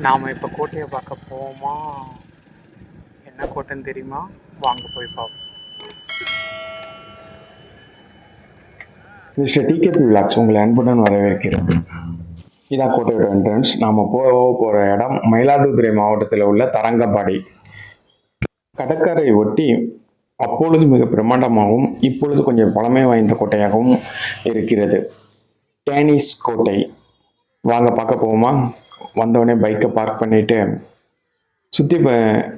நாம் இப்போ கோட்டையை பார்க்க போவோமா? என்ன கோட்டைன்னு தெரியுமா? வாங்க போய் பார்ப்போம். மிஸ்டர் டிகேபி விளாக்ஸ் உங்களை அன்புடன் வரவேற்கிறது இதான் கோட்டையோட என்ட்ரன்ஸ் நாம் போக போகிற இடம் மயிலாடுதுறை மாவட்டத்தில் உள்ள தரங்கம்பாடி. கடற்கரை ஒட்டி அப்பொழுது மிக பிரம்மாண்டமாகவும் இப்பொழுது கொஞ்சம் பழமை வாய்ந்த கோட்டையாகவும் இருக்கிறது. டேனிஸ் கோட்டை. வாங்க பார்க்க போவோமா? வந்தவொடனே பைக்கை பார்க் பண்ணிவிட்டு சுற்றி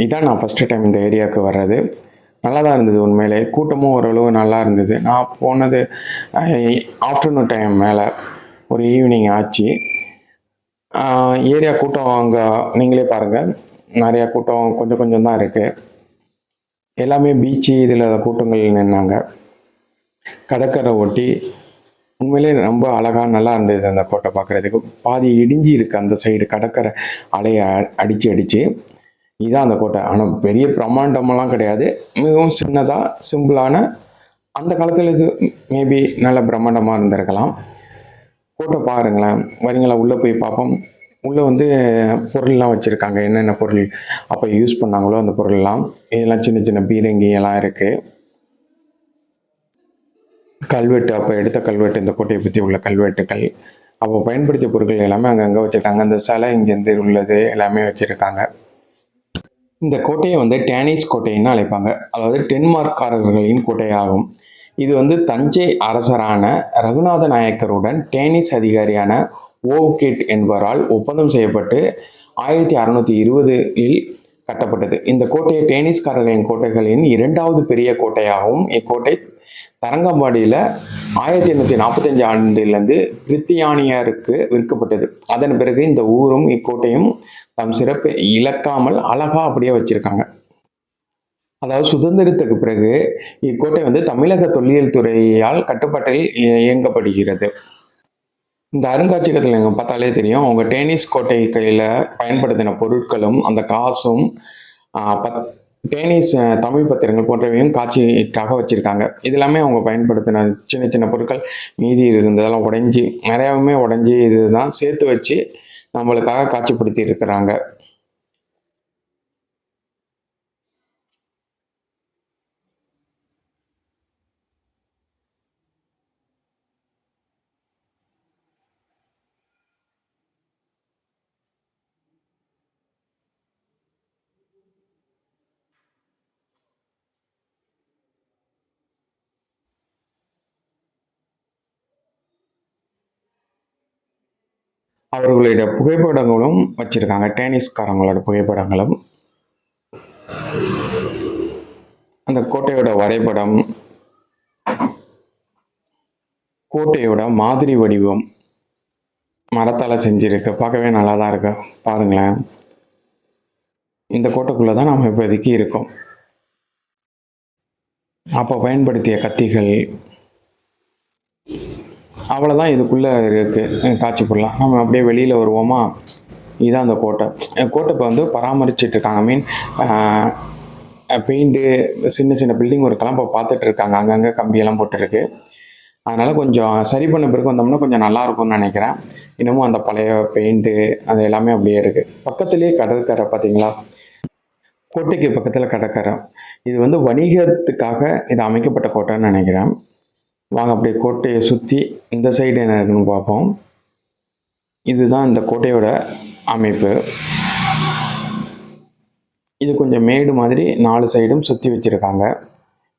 இதான் நான் ஃபஸ்ட்டு டைம் இந்த ஏரியாவுக்கு வர்றது. நல்லா தான் இருந்தது உண்மையிலே. கூட்டமும் ஓரளவு நல்லா இருந்தது. நான் போனது ஆஃப்டர்நூன் டைம் மேலே ஒரு ஈவினிங் ஆச்சு. ஏரியா கூட்டம் அங்கே நீங்களே பாருங்கள் நிறையா கூட்டம் கொஞ்சம் கொஞ்சம் தான் இருக்குது எல்லாமே பீச்சு இதில் கூட்டங்கள் நின்னாங்க. கடற்கரை ஒட்டி உண்மையிலே ரொம்ப அழகாக நல்லா இருந்தது அந்த கோட்டை பார்க்குறதுக்கு. பாதி இடிஞ்சு இருக்குது அந்த சைடு கடற்கரை அலையை அடித்து அடித்து இதுதான் அந்த கோட்டை. ஆனால் பெரிய பிரம்மாண்டமெல்லாம் கிடையாது. மிகவும் சின்னதாக சிம்பிளான அந்த காலத்தில் இது மேபி நல்ல பிரம்மாண்டமாக இருந்திருக்கலாம். கோட்டை பாருங்களேன். வரீங்களா? உள்ளே போய் பார்ப்போம். உள்ளே வந்து பொருள்லாம் வச்சுருக்காங்க. என்னென்ன பொருள் அப்போ யூஸ் பண்ணாங்களோ அந்த பொருள்லாம். இதெல்லாம் சின்ன சின்ன பீரங்கி எல்லாம் இருக்குது கல்வெட்டு அப்போ எடுத்த கல்வெட்டு இந்த கோட்டையை பற்றி உள்ள கல்வெட்டுகள் அப்போ பயன்படுத்திய பொருட்கள் எல்லாமே அங்கங்கே வச்சுருக்காங்க. அந்த சிலை இங்கேருந்து உள்ளது எல்லாமே வச்சுருக்காங்க. இந்த கோட்டையை வந்து டேனிஸ் கோட்டைன்னு அழைப்பாங்க. அதாவது டென்மார்க்காரர்களின் கோட்டையாகும். இது வந்து தஞ்சை அரசரான ரகுநாத நாயக்கருடன் டேனிஸ் அதிகாரியான ஓவ்கேட் என்பவரால் ஒப்பந்தம் செய்யப்பட்டு ஆயிரத்தி அறுநூற்றி இருபதில் கட்டப்பட்டது. இந்த கோட்டையை டேனிஸ்காரர்களின் கோட்டைகளின் இரண்டாவது பெரிய கோட்டையாகவும் இக்கோட்டை தரங்கம்பாடியில் ஆயிரத்தி எண்ணூற்றி நாற்பத்தஞ்சு ஆண்டிலிருந்து பிரித்தியானியருக்கு விற்கப்பட்டது. அதன் பிறகு இந்த ஊரும் இக்கோட்டையும் தம் சிறப்பை இழக்காமல் அழகாக அப்படியே வச்சுருக்காங்க. அதாவது சுதந்திரத்துக்கு பிறகு இக்கோட்டை வந்து தமிழக தொல்லியல் துறையால் கட்டுப்பாட்டில் இயங்கப்படுகிறது. இந்த அருங்காட்சியகத்தில் நீங்கள் பார்த்தாலே தெரியும் அவங்க டேனிஸ் கோட்டை கையில் பயன்படுத்தின பொருட்களும் அந்த காசும் பத் டேனிஸ் தமிழ் பத்திரங்கள் போன்றவையும் காட்சிக்காக வச்சுருக்காங்க. இது எல்லாமே அவங்க பயன்படுத்தின சின்ன சின்ன பொருட்கள். மீதி இருந்ததெல்லாம் உடைஞ்சி நிறையாவுமே உடஞ்சி இதுதான் சேர்த்து வச்சு நம்மளுக்காக காட்சிப்படுத்தி இருக்கிறாங்க. அவர்களுடைய புகைப்படங்களும் வச்சிருக்காங்க. டேனிஸ்காரங்களோட புகைப்படங்களும். அந்த கோட்டையோட வரைபடம் கோட்டையோட மாதிரி வடிவம் மரத்தால் செஞ்சிருக்கு. பார்க்கவே நல்லா தான் இருக்கு. பாருங்களேன். இந்த கோட்டைக்குள்ளே தான் நம்ம இப்போதைக்கு இருக்கோம். அப்போ பயன்படுத்திய கத்திகள் அவ்வளோதான் இதுக்குள்ளே இருக்குது காட்சி பொருளாக நம்ம அப்படியே வெளியில் வருவோமா? இதுதான் அந்த கோட்டை. கோட்டை இப்போ வந்து பராமரிச்சுட்டு இருக்காங்க. மீன் பெயிண்ட்டு சின்ன சின்ன பில்டிங் ஒர்க்கெல்லாம் இப்போ பார்த்துட்டு இருக்காங்க. அங்கங்கே கம்பியெல்லாம் போட்டுருக்கு. அதனால் கொஞ்சம் சரி பண்ண பிறகு வந்தோம்னா கொஞ்சம் நல்லா இருக்கும்னு நினைக்கிறேன். இன்னமும் அந்த பழைய பெயிண்ட்டு அது எல்லாமே அப்படியே இருக்குது பக்கத்துலேயே கடற்கரை பார்த்தீங்களா கோட்டைக்கு பக்கத்தில் கடற்கரை. இது வந்து வணிகத்துக்காக இது அமைக்கப்பட்ட கோட்டைன்னு நினைக்கிறேன். வாங்க அப்படியே கோட்டையை சுற்றி இந்த சைடு என்ன இருக்குன்னு பார்ப்போம். இதுதான் இந்த கோட்டையோட அமைப்பு. இது கொஞ்சம் மேடு மாதிரி நாலு சைடும் சுற்றி வச்சுருக்காங்க.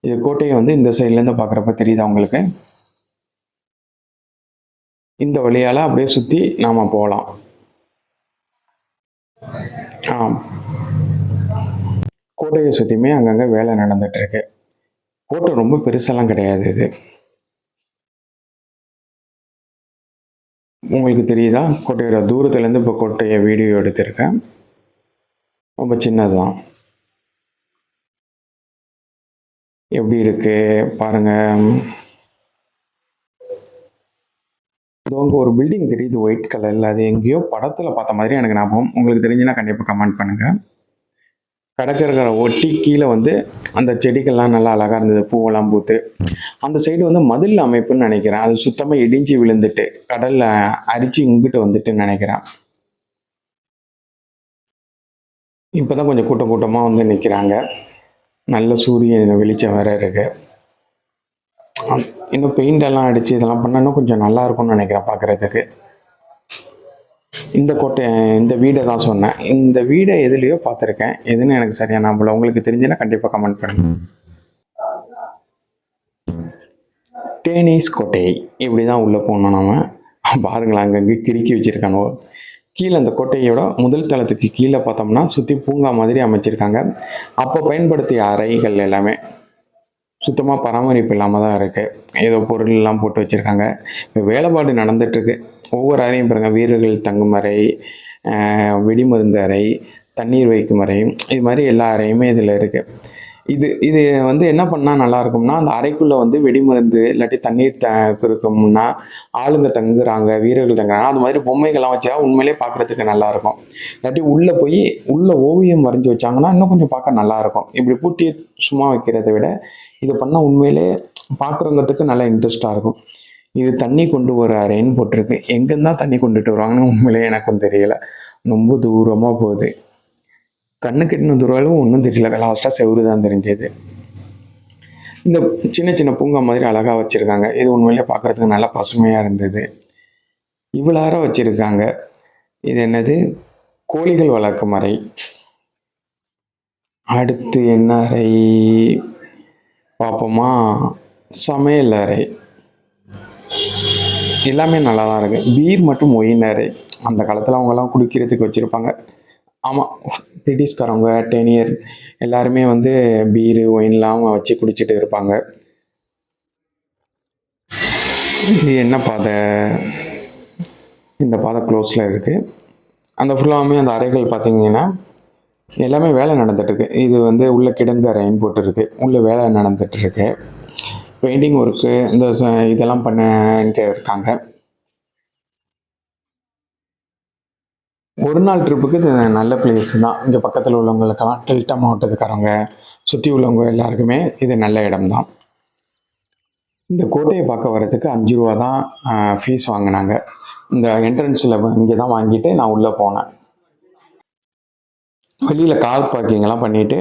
இது கோட்டையை வந்து இந்த சைட்லேருந்து பார்க்குறப்ப தெரியுதா உங்களுக்கு? இந்த வழியால் அப்படியே சுற்றி நாம் போகலாம் ஆ கோட்டையை சுற்றியுமே அங்கங்கே வேலை நடந்துகிட்ருக்கு கோட்டை ரொம்ப பெருசெல்லாம் கிடையாது இது. உங்களுக்கு தெரியுதா? கோட்டையோட தூரத்துலேருந்து இப்போ கோட்டையை வீடியோ எடுத்திருக்கேன். ரொம்ப சின்னதுதான். எப்படி இருக்கு? பாருங்க. இதோங்க ஒரு பில்டிங் தெரியுது ஒயிட் கலரில் அது எங்கேயோ படத்தில் பார்த்த மாதிரி எனக்கு ஞாபகம். உங்களுக்கு தெரிஞ்சுன்னா கண்டிப்பாக கமெண்ட் பண்ணுங்கள் கடற்கரை ஒட்டி கீழே வந்து அந்த செடிகள்லாம் நல்லா அழகாக இருந்தது. பூவெல்லாம் பூத்து. அந்த சைடு வந்து மதில் அமைப்புன்னு நினைக்கிறேன். அது சுத்தமாக இடிஞ்சு விழுந்துட்டு கடலில் அரிச்சு இங்கிட்டு வந்துட்டுன்னு நினைக்கிறேன். இப்போ தான் கொஞ்சம் கூட்டம் கூட்டமாக வந்து நிற்கிறாங்க நல்ல சூரியன் வெளிச்சம் வேற இருக்கு. இன்னும் பெயிண்ட் எல்லாம் அடித்து இதெல்லாம் பண்ணணும் கொஞ்சம் நல்லா இருக்கும்னு நினைக்கிறேன் பார்க்குறதுக்கு இந்த கோட்டை இந்த வீடை தான் சொன்னேன். இந்த வீடை எதுலேயோ பார்த்துருக்கேன். எதுன்னு எனக்கு சரியா ஞாபகம் உங்களுக்கு தெரிஞ்சுன்னா கண்டிப்பாக கமெண்ட் பண்ணுங்க. டேனிஸ் கோட்டை. இப்படி தான் உள்ளே போகணும் நாம. பாருங்களேன் அங்கங்கே கிறுக்கி வச்சுருக்கானோ கீழே அந்த கோட்டையோட முதல் தளத்துக்கு கீழே பார்த்தோம்னா சுற்றி பூங்கா மாதிரி அமைச்சிருக்காங்க. அப்போ பயன்படுத்திய அறைகள் எல்லாமே சுத்தமாக பராமரிப்பு இல்லாமல் தான் இருக்குது ஏதோ பொருள் எல்லாம் போட்டு வச்சுருக்காங்க. இப்போ வேலைப்பாடு நடந்துட்டுருக்கு ஒவ்வொரு அறையும் பாருங்கள் வீரர்கள் தங்கும் அறை வெடிமருந்து அறை தண்ணீர் வைக்கும் அறை. இது மாதிரி எல்லா அறையுமே இதில் இருக்குது இது இது வந்து என்ன பண்ணால் நல்லாயிருக்கும்னா அந்த அறைக்குள்ளே வந்து வெடிமருந்து இல்லாட்டி தண்ணீர் த இருக்கும்னா ஆளுங்க தங்குறாங்க வீரர்கள் தங்குறாங்க. அது மாதிரி பொம்மைகள்லாம் வச்சா உண்மையிலே பார்க்குறதுக்கு நல்லாயிருக்கும் இல்லாட்டி உள்ளே போய் உள்ள ஓவியம் வரைஞ்சி வச்சாங்கன்னா இன்னும் கொஞ்சம் பார்க்க நல்லாயிருக்கும் இப்படி பூட்டி சும்மா வைக்கிறத விட இதை பண்ணால் உண்மையிலே பார்க்குறவங்கிறதுக்கு நல்லா இன்ட்ரெஸ்ட்டாக இருக்கும். இது தண்ணி கொண்டு வர அறைன்னு போட்டிருக்கு. எங்கேருந்தான் தண்ணி கொண்டுட்டு வருவாங்கன்னு உண்மையிலே எனக்கும் தெரியல. ரொம்ப தூரமாக போகுது. கண்ணு கெட்டின தூரம் ஒன்றும் தெரியல. லாஸ்ட்டாக செவ்வறு தான் தெரிஞ்சது. இந்த சின்ன சின்ன பூங்கா மாதிரி அழகாக வச்சுருக்காங்க. இது உண்மையிலே பார்க்குறதுக்கு நல்லா பசுமையாக இருந்தது. இவ்வளார வச்சுருக்காங்க. இது என்னது? கோழிகள் வளர்க்கும் அறை. அடுத்து என்ன அறை? பார்ப்போமா? சமையல் அறை. எல்லாமே நல்லா தான் இருக்குது பீர் மற்றும் ஒயின் அந்த காலத்தில் அவங்கெல்லாம் குடிக்கிறதுக்கு வச்சுருப்பாங்க. ஆமாம் பிரிட்டிஷ்காரவங்க டெனியர் எல்லாருமே வந்து பீரு ஒயின்லாம் வச்சு குடிச்சிட்டு இருப்பாங்க. இது என்ன பாதை? இந்த பாதை க்ளோஸில் இருக்குது அந்த ஃபுல்லாமே அந்த அறைகள் பார்த்தீங்கன்னா எல்லாமே வேலை நடந்துட்டுருக்கு இது வந்து உள்ளே கிடங்கு அறைன்னு போட்டுருக்கு உள்ளே வேலை நடந்துட்டுருக்கு பெயிண்டிங் ஒர்க்கு இந்த இதெல்லாம் பண்ணிட்டு இருக்காங்க. ஒரு நாள் ட்ரிப்புக்கு இது நல்ல பிளேஸ் தான். இங்கே பக்கத்தில் உள்ளவங்களுக்கெல்லாம் டெல்டா மாவட்டத்துக்காரவங்க சுற்றி உள்ளவங்க எல்லாருக்குமே இது நல்ல இடம் தான் இந்த கோட்டையை பார்க்க வர்றதுக்கு அஞ்சு ரூபா தான் ஃபீஸ் வாங்கினாங்க. இந்த என்ட்ரன்ஸில் இங்கே தான் வாங்கிட்டு நான் உள்ளே போனேன். வெளியில் கார் பார்க்கிங்லாம் பண்ணிவிட்டு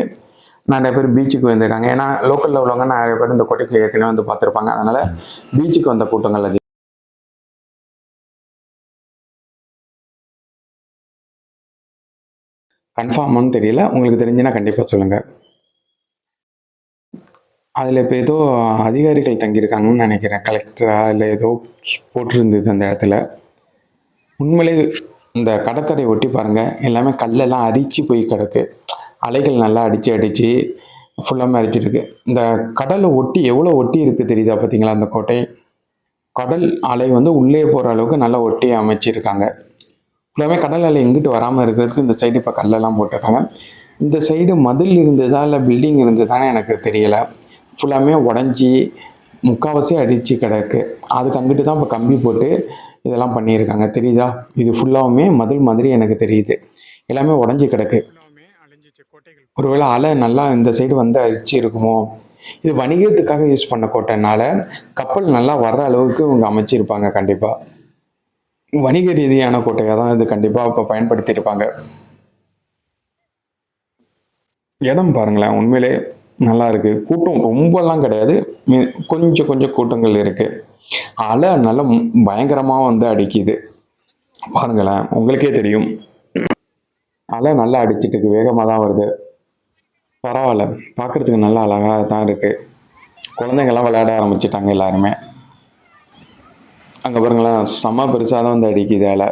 நிறைய பேர் பீச்சுக்கு வந்திருக்காங்க. ஏன்னா லோக்கலில் உள்ளவங்க நிறைய பேர் இந்த கோட்டைக்கு ஏற்கனவே வந்து பார்த்துருப்பாங்க. அதனால் பீச்சுக்கு வந்த கூட்டங்கள் அதிகம். கன்ஃபார்மானு தெரியல. உங்களுக்கு தெரிஞ்சுன்னா கண்டிப்பாக சொல்லுங்கள் அதில் இப்போ ஏதோ அதிகாரிகள் தங்கியிருக்காங்கன்னு நினைக்கிறேன். கலெக்டரா இல்லை ஏதோ போட்டிருந்தது அந்த இடத்துல. உண்மையிலே இந்த கடற்கரை ஒட்டி பாருங்கள் எல்லாமே கல்லெல்லாம் அரிச்சு போய் கிடக்கு. அலைகள் நல்லா அடித்து அடித்து ஃபுல்லாமே மறைச்சிருக்கு. இந்த கடலை ஒட்டி எவ்வளோ ஒட்டி இருக்குது தெரியுதா பார்த்தீங்களா அந்த கோட்டை? கடல் அலை வந்து உள்ளே போகிற அளவுக்கு நல்லா ஒட்டி அமைச்சிருக்காங்க. ஃபுல்லாமே கடல் அலை எங்கிட்டு வராமல் இருக்கிறதுக்கு இந்த சைடு இப்போ கல்லெல்லாம் போட்டிருக்காங்க. இந்த சைடு மதில் இருந்ததா இல்லை பில்டிங் இருந்ததானே எனக்கு தெரியலை. ஃபுல்லாமே உடஞ்சி முக்கால்வாசி அடித்து கிடக்கு. அதுக்கு அங்கிட்டு தான் இப்போ கம்பி போட்டு இதெல்லாம் பண்ணியிருக்காங்க. தெரியுதா? இது ஃபுல்லாகவுமே மதில் மாதிரி எனக்கு தெரியுது. எல்லாமே உடஞ்சி கிடக்கு. ஒருவேளை அலை நல்லா இந்த சைடு வந்து அரிச்சு இருக்குமோ? இது வணிகத்துக்காக யூஸ் பண்ண கோட்டைனால கப்பல் நல்லா வர்ற அளவுக்கு இவங்க அமைச்சிருப்பாங்க கண்டிப்பாக வணிக ரீதியான கோட்டையாக தான் இது கண்டிப்பாக இப்போ பயன்படுத்தியிருப்பாங்க. இடம் பாருங்களேன் உண்மையிலே நல்லா இருக்கு. கூட்டம் ரொம்பலாம் கிடையாது. கொஞ்சம் கொஞ்சம் கூட்டங்கள் இருக்கு. அலை நல்லா பயங்கரமாக வந்து அடிக்குது. பாருங்களேன் உங்களுக்கே தெரியும். அலை நல்லா அடிச்சிட்டு இருக்கு வேகமாக தான் வருது. பரவாயில்ல. பார்க்குறதுக்கு நல்லா அழகாக தான் இருக்குது குழந்தைங்கள்லாம் விளையாட ஆரம்பிச்சிட்டாங்க எல்லாருமே. அங்கே பாருங்களேன் செம்ம பெருசாக தான் வந்து அடிக்குது அலை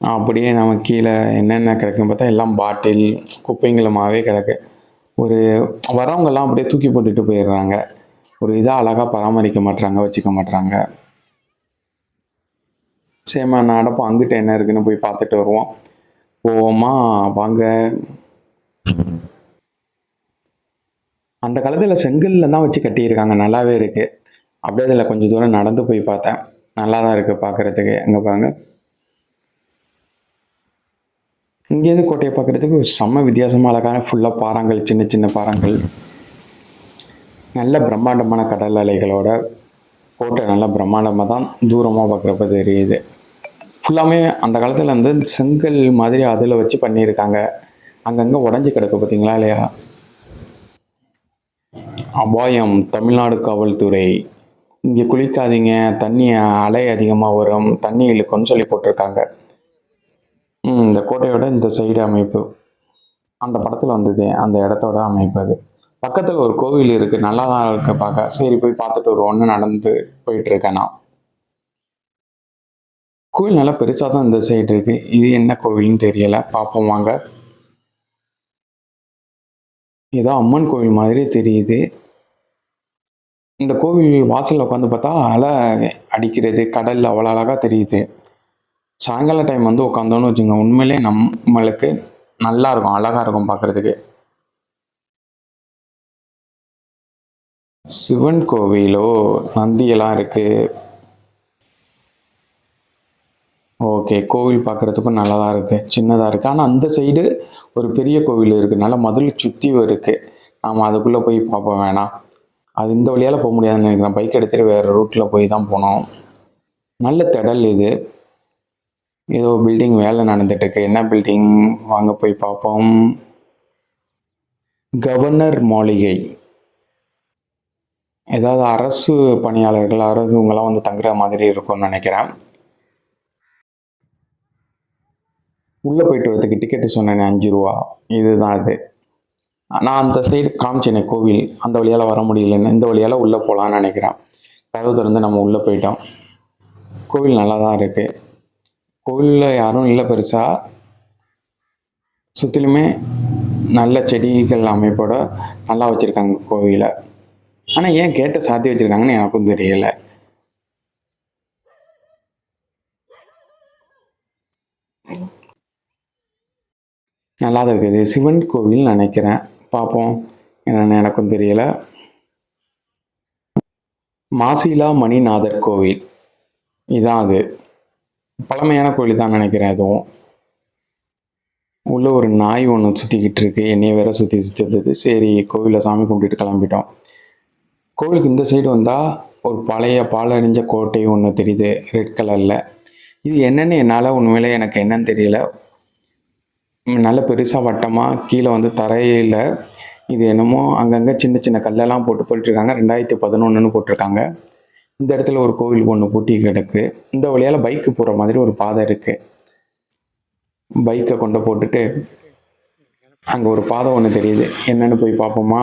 அப்படியே நம்ம கீழே என்னென்ன கிடக்குன்னு பார்த்தா எல்லாம் பாட்டில் குப்பைங்களுமாவே கிடக்கு. ஒரு வரவங்கெல்லாம் அப்படியே தூக்கி போட்டுட்டு போயிடுறாங்க. ஒரு இதாக அழகாக பராமரிக்க மாட்றாங்க வச்சுக்க மாட்றாங்க. சரிம்மா நடப்போம் அங்கிட்ட என்ன இருக்குன்னு போய் பார்த்துட்டு வருவோம். போவோமா? வாங்க. அந்த காலத்தில் செங்கல்ல தான் வச்சு கட்டியிருக்காங்க. நல்லாவே இருக்கு. அப்படியே அதில் கொஞ்சம் தூரம் நடந்து போய் பார்த்தேன். நல்லா தான் இருக்கு பார்க்கறதுக்கு அங்கே பாருங்க. இங்கேருந்து கோட்டையை பார்க்கறதுக்கு செம்ம வித்தியாசமாக அழகான ஃபுல்லாக பாறாங்கள் சின்ன சின்ன பாறாங்கள். நல்ல பிரம்மாண்டமான கடல் அலைகளோட கோட்டை நல்லா பிரம்மாண்டமாக தான் தூரமாக பார்க்குறப்ப தெரியுது. ஃபுல்லாமே அந்த காலத்தில் வந்து செங்கல் மாதிரி அதில் வச்சு பண்ணியிருக்காங்க. அங்கங்கே உடஞ்சி கிடக்கு பார்த்தீங்களா இல்லையா? அபாயம். தமிழ்நாடு காவல்துறை. இங்கே குளிக்காதீங்க. தண்ணி அலை அதிகமாக வரும். தண்ணி இழுக்கும்னு சொல்லி போட்டிருக்காங்க. இந்த கோட்டையோட இந்த சைடு அமைப்பு. அந்த படத்தில் வந்தது அந்த இடத்தோட அமைப்பு அது. பக்கத்தில் ஒரு கோவில் இருக்குது நல்லா தான் இருக்குது பார்க்க. சரி போய் பார்த்துட்டு வருவோம்னு நடந்து போயிட்டுருக்கேன் நான். கோவில் நல்லா பெருசாக தான் இந்த சைடு இருக்கு. இது என்ன கோவில்னு தெரியல. பார்ப்போம் வாங்க. ஏதோ அம்மன் கோவில் மாதிரி தெரியுது. இந்த கோவில் வாசலில் உட்காந்து பார்த்தா அலை அடிக்கிறது கடல் அவ்வளோ அழகாக தெரியுது. சாயங்கால டைம் வந்து உட்காந்தோன்னு வச்சுங்க உண்மையிலே நம்மளுக்கு நல்லா இருக்கும். அழகாக இருக்கும் பார்க்குறதுக்கு. சிவன் கோவிலோ நந்தியெல்லாம் இருக்குது ஓகே கோவில் பார்க்குறதுக்கும் நல்லா தான் இருக்குது சின்னதாக இருக்குது ஆனால் அந்த சைடு ஒரு பெரிய கோவில் இருக்குது நல்லா மதுள் சுற்றியும் இருக்குது நாம் அதுக்குள்ளே போய் பார்ப்போம் வேணாம். அது இந்த வழியால் போக முடியாதுன்னு நினைக்கிறேன். பைக் எடுத்துகிட்டு வேறு ரூட்டில் போய் தான் போனோம். நல்ல திடல் இது. ஏதோ பில்டிங் வேலை நடந்துட்டு என்ன பில்டிங் வாங்க போய் பார்ப்போம். கவர்னர் மாளிகை. ஏதாவது அரசு பணியாளர்கள் அரசு இவங்கெல்லாம் வந்து தங்குற மாதிரி இருக்கும்னு நினைக்கிறேன். உள்ளே போயிட்டு வரதுக்கு டிக்கெட்டு சொன்னேனே அஞ்சு ரூபா. இதுதான் அது நான் அந்த சைடு காமிச்சேனே கோவில். அந்த வழியால் வர முடியலன்னு. இந்த வழியால் உள்ளே போகலான்னு நினைக்கிறேன். கதவு திறந்து நம்ம உள்ளே போயிட்டோம். கோவில் நல்லா தான் இருக்குது கோவிலில் யாரும் இல்லை பெருசாக சுற்றிலுமே நல்ல செடிகள் அமைப்போட நல்லா வச்சுருக்காங்க கோவிலை. ஆனால் ஏன் கேட்டை சாத்தி வச்சுருக்காங்கன்னு எனக்கும் தெரியலை. நல்லா தான் இருக்குது சிவன் கோவில் நினைக்கிறேன். பார்ப்போம். என்னன்னு எனக்கும் தெரியல. மாசிலா மணிநாதர் கோவில். இதான் அது. பழமையான கோவில் தான் நினைக்கிறேன் அதுவும். உள்ள ஒரு நாய் ஒன்று சுற்றிக்கிட்டு இருக்கு. என்னைய வேற சுற்றி சுற்றிருந்தது சரி கோவிலில் சாமி கும்பிட்டுட்டு கிளம்பிட்டோம். கோவிலுக்கு இந்த சைடு வந்தால் ஒரு பழைய பாலறிஞ்ச கோட்டை ஒன்று தெரியுது. ரெட் கலரில் இது என்னன்னு என்னால் உண்மையிலே எனக்கு என்னன்னு தெரியல. நல்ல பெருசாக வட்டமாக கீழே வந்து தரையில் இது என்னமோ அங்கங்கே சின்ன சின்ன கல்லெல்லாம் போட்டு போட்டுருக்காங்க. ரெண்டாயிரத்தி பதினொன்றுன்னு போட்டிருக்காங்க. இந்த இடத்துல ஒரு கோவில் ஒன்று பூட்டி கிடக்கு. இந்த வழியால் பைக்கு போகிற மாதிரி ஒரு பாதை இருக்குது பைக்கை கொண்டு போட்டுட்டு அங்கே ஒரு பாதை ஒன்று தெரியுது. என்னென்னு போய் பார்ப்போமா?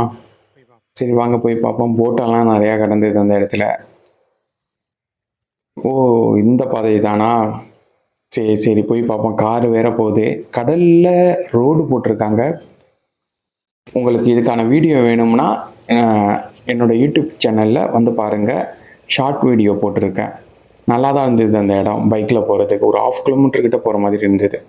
சரி வாங்க போய் பார்ப்போம். போட்டெல்லாம் நிறையா கிடந்தது அந்த இடத்துல. ஓ இந்த பாதை தானா சரி சரி போய் பார்ப்போம். காரு வேற போகுது. கடலில் ரோடு போட்டிருக்காங்க. உங்களுக்கு இதுக்கான வீடியோ வேணும்னா என்னோட யூடியூப் சேனலில் வந்து பாருங்கள் ஷார்ட் வீடியோ போட்டிருக்கேன். நல்லா தான் இருந்தது அந்த இடம். பைக்கில் போகிறதுக்கு ஒரு ஆஃப் கிலோமீட்டர் கிட்ட போகிற மாதிரி இருந்தது.